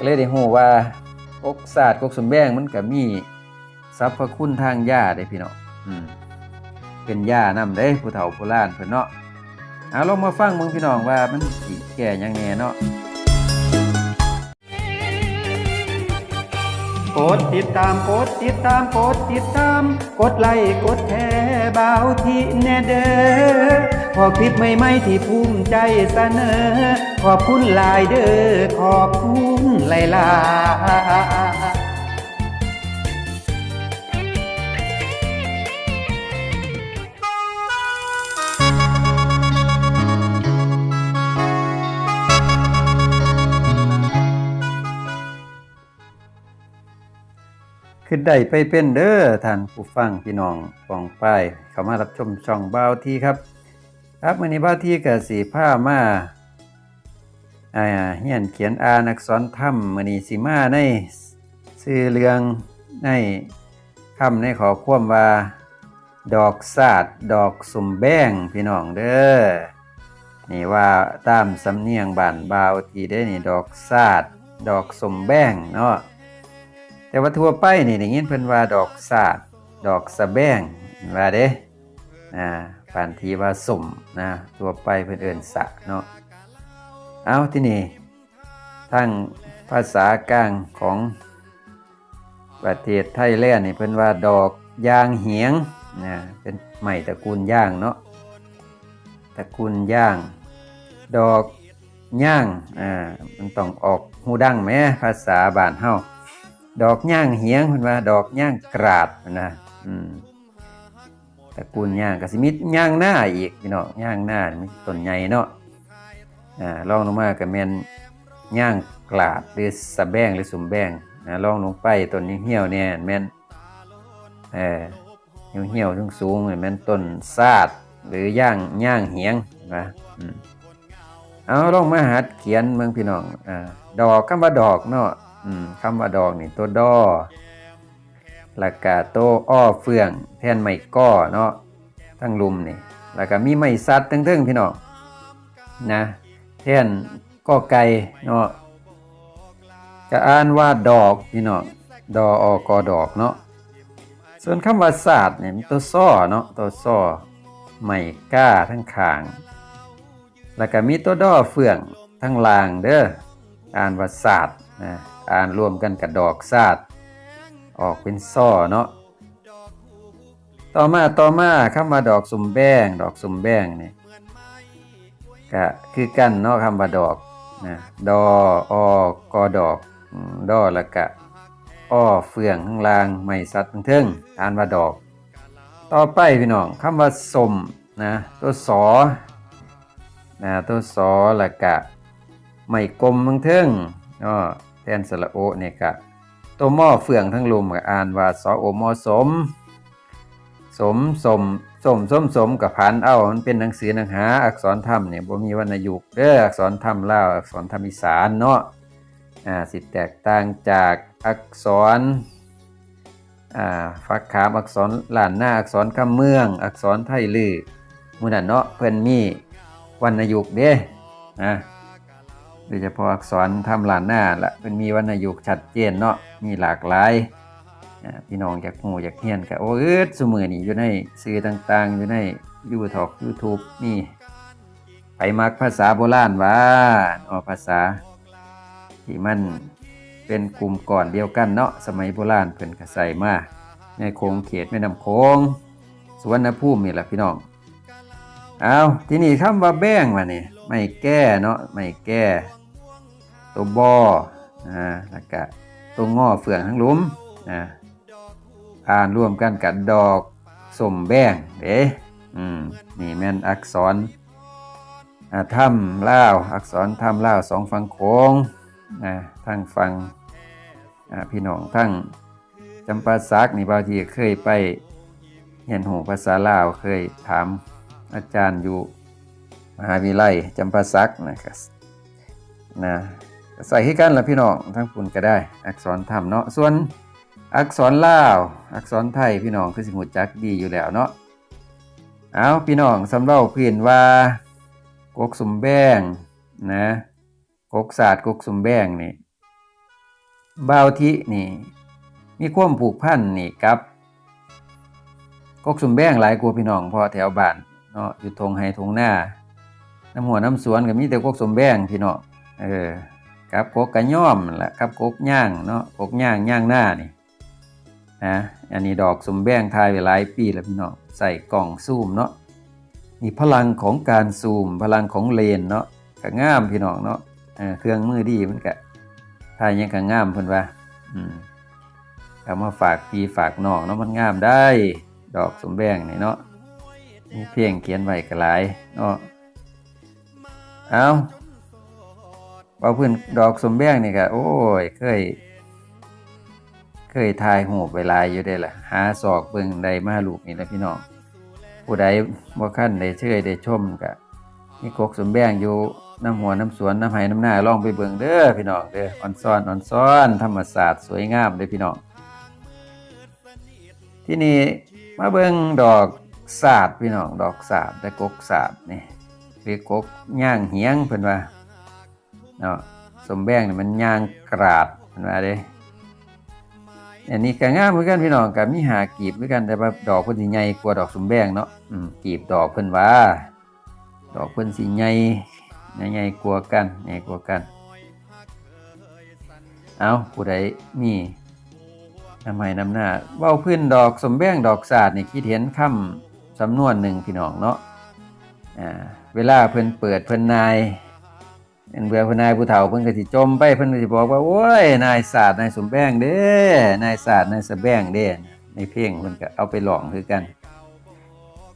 ก็เลยได้ฮู้ว่ากกศาสตร์กกสมแบงมันก็มีสรรพคุณทางยาได้พี่เนาะอืมเป็นยานำได้ผู้เฒ่าผู้ล้านเพิ่นเนาะเอาลองมาฟังมึงพี่น้องว่ามันสิแก่ยังแน่เนาะ ดติดตามกดติดตามกดติดตาม กดไลค์กดแชร์เบาที่แน่เด้อพอคลิปใหม่ๆที่ภูมิใจเสนอ ขอบคุณหลายเด้อขอบคุณหลายๆ คือได้ไปเป็นเด้อท่านผู้ฟังพี่น้องปองป้ายเข้ามารับชมช่องบ่าวที่ครับ ครับมื้อนี้บ่าวที่ก็สิพามาอ่าเฮียนเขียนอ่านอักษรธรรมมื้อนี้สิมาในชื่อเรื่องในคำในขอความว่า ดอกสาดดอกสุมแบ้งพี่น้องเด้อนี่ว่าตามสำเนียงบ้านบ่าวที่ได้นี่ดอกสาดดอกสุมแบ้งเนาะ แต่ว่าทั่วไปนี่ได้ยินเพิ่นว่าดอกสาดดอกสะแบงว่าเด้อ่าปานทีว่าสมนะทั่วไปเพิ่นเอิ้นสะเนาะเอาที่นี่ทั้งภาษากลางของประเทศไทยแลนด์นี่เพิ่นว่าดอกยางเหียงนะเป็นไม้ตระกูลย่างเนาะตระกูลย่าง ดอกย่างอ่ามันต้องออกหูดังแหมภาษาบ้านเฮา ดอกย่างเหียงเพิ่นว่าดอกย่างกราดนะอืมตระกูลย่างกสิมีย่างหน้าอีกพี่น้องย่างหน้ามันต้นใหญ่เนาะอ่าลองลงมาก็แม่นย่างกราดหรือสะแบงหรือสุมแบงนะลองลงไปต้นนี้เหี่ยวเนี่ยแม่นเออเหี่ยวๆสูงแม่นต้นซาดหรือย่างย่างเหียงนะอืมเอาลองมาหัดเขียนเมืองพี่น้องอ่าดอกคำว่าดอกเนาะ คำว่าดอกนี่ตัวดอแล้วก็ตัวอ้อเฟือง แทนไม้ก้อเนาะทั้งลุมนี่แล้วก็มีไม้สัดทั้งๆพี่น้องนะแทนก้อไก่เนาะก็อ่านว่าดอกพี่น้องดออกอดอกเนาะส่วนคำว่าศาสตร์เนี่ยตัวซ้อเนาะตัวซ้อไม้ก้าทั้งขาง แล้วก็มีตัวดอเฟืองทั้งลางเด้ออ่านว่าศาสตร์นะ อ่านรวมกันกับดอกซาดออกเป็นซ้อเนาะต่อมาต่อมาคำว่าดอกสุ่มแบงดอกสุ่มแบงนี่ก็คือกันเนาะคำว่าดอกนะดออกอดอกดอแล้วก็อ้อเฟืองข้างล่างไม่สัตว์ทั้งเทิงอ่านว่าดอก ต่อไปพี่น้องคำว่าสมนะตัวสอนะตัวสอแล้วก็ไม่กลมทั้งเทิงเนาะ ทนสระโอเนี่ยกะตัวหม้อเฟืองทั้งลุมก็อ่านว่าสอโอมอสม สมสมสมสมสมกับพันเอามันเป็นหนังสือหนังหา อักษรธรรมเนี่ยบ่มีวรรณยุกต์เด้ออักษรธรรมลาวอักษรธรรมอีสานเนาะอ่าสิแตกต่างจากอักษรอ่าฟักขามอักษรลานหน้าอักษรคำเมือง อักษรไทยลือมื้อนั้นเนาะเพิ่นมีวรรณยุกต์เด้อนะ โดยเฉพาะอักษรทำลานหน้าละเป็นมีวรรณยุกชัดเจนเนาะมีหลากหลายพี่น้องอยากหูอยากเฮียนก็โอ้เอิดสมือนี่อยู่ในสื่อต่างๆ อยู่ในยูทอกยูทูบนี่ไปมักภาษาโบราณว่าออภาษา ที่มันเป็นกลุ่มก่อนเดียวกันเนาะสมัยโบราณเพิ่นก็ใส่มาในโคงเขตแม่น้ำโขงสวนภูมินี่แหละพี่น้องเอาที่นี่คำว่าแบ้งมานี่ไม่แก้เนาะไม่แก้ ตัวบออ่าแล้วก็ตัวงอเฟืองทั้งลุมอ่าอ่านร่วมกันกับดอกสมแบงเด้อืมนี่แม่นอักษรอ่าถ้ำล่าวอักษรถ้ำล่าวสองฝั่งโค้งอ่าทั้งฝั่งอ่าพี่น้องทั้งจำปาสักนี่บางทีเคยไปเรียนหูภาษาลาวเคยถามอาจารย์อยู่มหาวิทยาลัยจำปาสักนะครับนะ ใส่ให้กันละพี่น้องทั้งปุ่นก็ได้ อักษรธรรมเนาะส่วนอักษรลาวอักษรไทยพี่น้องคือสิหูจักดีอยู่แล้วเนาะเอาพี่น้องสำเราพื้นว่ากกสมแบงนะกกศาสตร์กกสมแบงนี่บาวทินี่ มีความผูกพันนี่กับกกสุมแบงหลายกว่าพี่น้องพอแถวบ้านเนาะอยู่ทงไฮทงหน้าน้ำหัวน้ำสวนก็มีแต่กกสมแบงพี่น้องเออ กับกกกระย่อมแหละกับกกย่างเนาะกกย่างย่างหน้านี่นะอันนี้ดอกสมแบงทายไปหลายปีแล้วพี่น้องใส่กล่องซูมเนาะนี่พลังของการซูม พลังของเลนเนาะก็งามพี่น้องเนาะเครื่องมือดีมันก็ทายยังก็งามเพิ่นว่าอืมเอามาฝากพี่ฝากน้องเนาะมันง่ามได้ ดอกสมแบงนี่เนาะมีเพลงเขียนไว้ก็หลายเนาะเอา เอาพื้นดอกสมแบงนี่ก็โอ้ยเคย เคยทายหูปเวลายอยู่ได้ล่ะ หาศอกเบิ่งใดมาลูกนี่แหละพี่น้อง ผู้ใดบ่คันได้เชยได้ชมก็มีกกสมแบงอยู่น้ำหัวน้ำสวนน้ำไห้น้ำหน้าลองไปเบิ่งเด้อพี่น้องเด้ออ่อนซ้อนอ่อนซ้อน ธรรมศาสตร์สวยงามเด้อพี่น้อง ที่นี่มาเบิ่งดอกศาสาดพี่น้องดอกศาสาดแต่กกศาสาดนี่เรียกกกย่างเหียงเพิ่นว่า เนาะสมแบงนี่มันย่างกราดเพิ่นว่าเด้อันนี้ก็งามเหมือนกันพี่น้องก็มีหากีบเหมือนกันแต่ว่าดอกเพิ่นสิใหญ่กว่าดอกสมแบงเนาะอืมกีบดอกเพิ่นว่า ดอกเพิ่นสิใหญ่ใหญ่กว่ากันใหญ่กว่ากัน เอาผู้ใดมีน้ำไมนำหน้าเว้าพื้นดอกสมแบงดอกศาสาดนี่คิดเห็นคำสำนวนหนึ่งพี่น้องเนาะอ่าเวลาเพิ่นเปิดเพิ่นนาย เพิ่นเบื่อพนายผู้เฒ่าเพิ่นก็สิจมไปเพิ่นก็สิบอกว่าโอ้ยนายศาสตร์นายสมแบงเด้นายศาสตร์นายสะแบงเด้ในเพลงเพิ่นก็เอาไปร้องคือกัน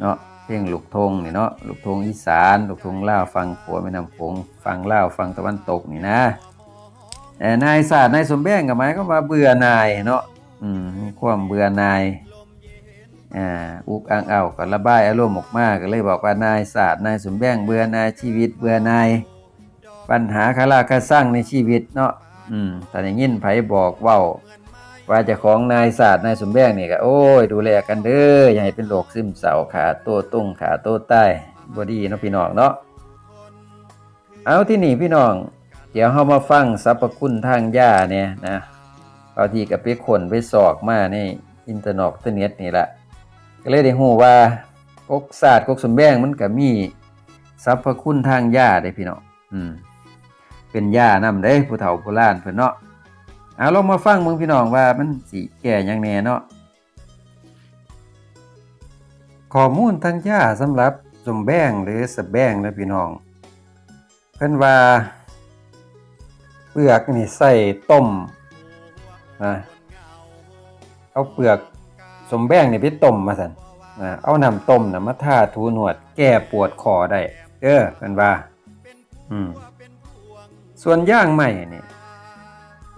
เนาะเพลงลูกทงนี่เนาะลูกทงอีสานลูกทงลาวฟังขัวแม่น้ำโขงฟังลาวฟังตะวันตกนี่นะแต่นายศาสตร์นายสมแบงก็หมายก็ว่าเบื่อนายเนาะอืมมีความเบื่อนายอ่าอุกอังเอาก็ระบายอารมณ์ออกมาก็เลยบอกว่านายศาสตร์นายสมแบงเบื่อนายชีวิตเบื่อนาย ปัญหาคาราคาสร้างในชีวิตเนาะอืมแต่อย่างยินไผบอกเว้าว่าจะของนายศาสตร์นายสมแบงนี่ก็โอ้ย ดูแลกันเด้ออย่าให้เป็นโรคซึมเศร้าขาโตตุ้งขาโตใต้บ่ดีเนาะพี่น้องเนาะเอาที่นี่พี่น้อง เดี๋ยวเฮามาฟังสรรพคุณทางยาเนี่ยนะบาทีก็ไปคนไปสอกมาในอินเทอร์เน็ตเทเน็ตนี่ละก็เลยได้ฮู้ว่ากกศาสตร์กกสมแบงมันก็มีสรรพคุณทางยาได้พี่น้องอืม เป็นยานำเด้ผู้เฒ่าโบราณเพิ่นเนาะเอาลองมาฟังมึงพี่น้องว่ามันสิแก้หยังแน่เนาะข้อมูลทางยาสำหรับสมแบงหรือสะแบงนะพี่น้อง เพิ่นว่าเปลือกนี่ใส่ต้มนะเอาเปลือกสมแบงนี่ไปต้มมาสันนะเอาน้ำต้มนะมาทาถูหนวด แก้ปวดคอได้เด้อเป็นว่า อืม ส่วนย่างใหม่นี่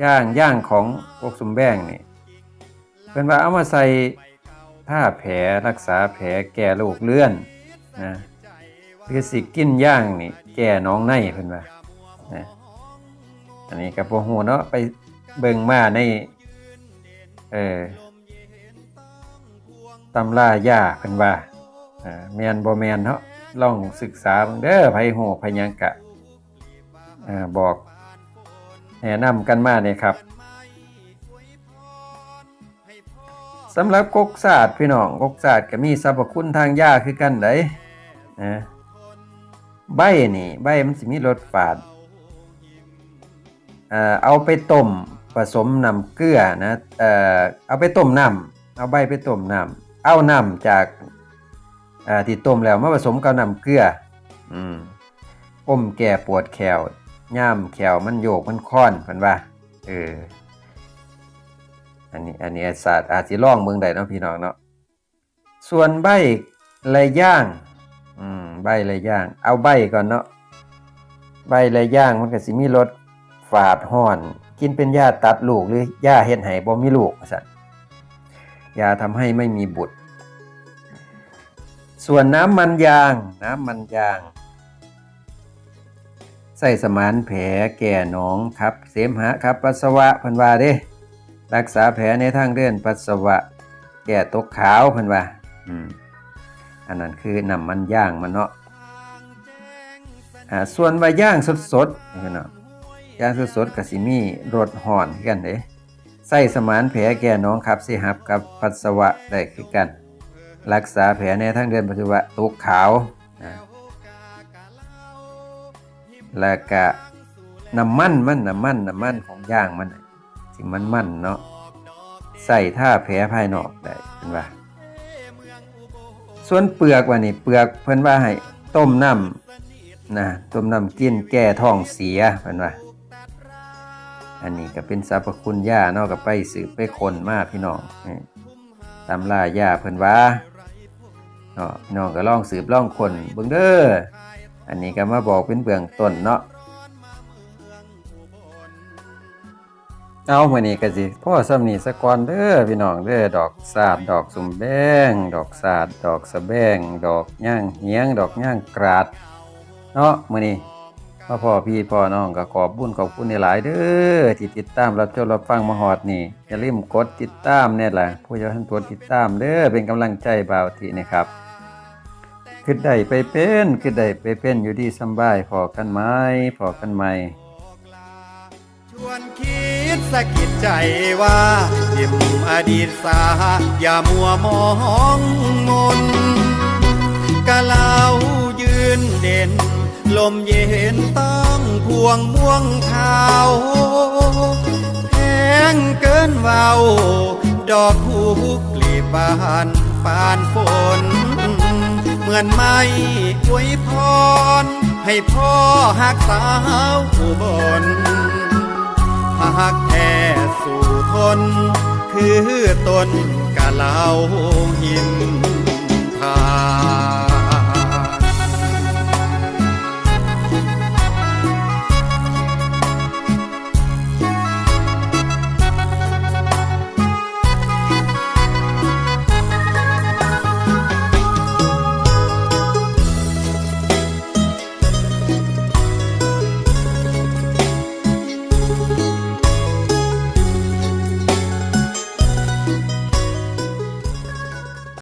ย่างย่างของพวกสมแบงนี่เป็นว่าเอามาใส่ผ้าแผลรักษาแผลแก้โรคเลื่อนนะคือสิกินย่างนี่แก้หน้องในเพิ่นว่านะอันนี้กับพวกหูเนาะไปเบิ่งมาในเออตำรายาเพิ่นว่าอ่าแมนบ่แมนเนาะลองศึกษาเด้อไผโหไผยังกะ บอกแนะนำกันมาเนี่ยครับสำหรับกกศาสตร์พี่น้องกกศาสตร์ก็มีสรรพคุณทางยาคือกันไดนะใบนี่ ใบมันสิมีรสฝาดเอาไปต้มผสมน้ำเกลือนะเอาไปต้มน้ำเอาใบไปต้มน้ำเอาน้ำจากที่ต้มแล้วมาผสมกับน้ำเกลืออืมอมแก่ปวดแขว ย่ามแขวมันโยกมันค้อนเพิ่นว่าเอออันนี้อันนี้ศาสตร์อาจสิลองเบิ่งได้เนาะพี่น้องเนาะส่วนใบไรย่างอืมใบไรย่าง เอาใบก่อนเนาะใบไรย่างมันก็สิมีรสฝาดห้อน กินเป็นยาตัดลูกหรือยาเฮ็ดให้บ่มีลูกว่าซั่นยาทำให้ไม่มีบุตร ส่วนน้ำมันยาง น้ำมันยาง ใส่สมานแผลแก่หนองครับ เสมหะครับปัสสาวะพันวาเด้ รักษาแผลในทางเดินปัสสาวะ แก่ตกขาวพันวาอืมอันนั้นคือน้ำมันย่างมันเนาะอ่าส่วนว่าย่างสดๆนี่เนาะย่างสดๆก็สิมีรสห่อนกันเด้ใส่สมานแผลแก่น้องครับสิหับกับปัสสาวะได้คือกัน รักษาแผลในทางเดินปัสสาวะตกขาว แล้วก็น้ำมันมันน้ำมันน้ำมันของย่างมันน่ะสิมันมันเนาะใส่ท่าแผลภายนอกได้เป็นว่า ส่วนเปลือกว่านี่เปลือกเพิ่นว่าให้ต้มน้ำนะต้มน้ำกินแก้ท้องเสียเพิ่นว่าอันนี้ก็เป็นสรรพคุณยาเนาะก็ไปสืบไปคนมากพี่น้องตำรายาเพิ่นว่าเนาะพี่น้องก็ลองสืบลองคนเบิ่งเด้อ อันนี้ก็มาบอกเป็นเบื้องต้นเนาะเอามื้อนี้ก็สิพ่อซ้ำนีสะกอนเด้อพี่น้องเด้อดอกสาดดอกสุมแบงดอกสาดดอกสะแบงดอกย่างเหียง ดอกย่างกราด เนาะมื้อนี้พ่อพ่อพี่พ่อน้องก็ขอบบุญขอบคุณหลายเด้อที่ติดตามรับชมรับฟังมาฮอดนี่อย่าลืมกดติดตามเนี่ยแหละผู้เจ้าท่านตัวติดตามเด้อเป็นกำลังใจบ่าวทีนะครับ คิดได้ไปเป็นคิดได้ไปเป็นอยู่ดีสบายพอกันไหมพอกันไหมชวนคิดสะกิดใจว่าทิมอดีตสาอย่ามัวมองมนกะเลายืนเด่น ลมเย็นต้องพวงม่วงเทาแพงเกินเว้าดอกหูกลีบบานปานฝนเห มือนไม่อวยพร ให้พ่อหักสาวอุบลหักแท้สู่ทน คือต้นกะเหลาหินทา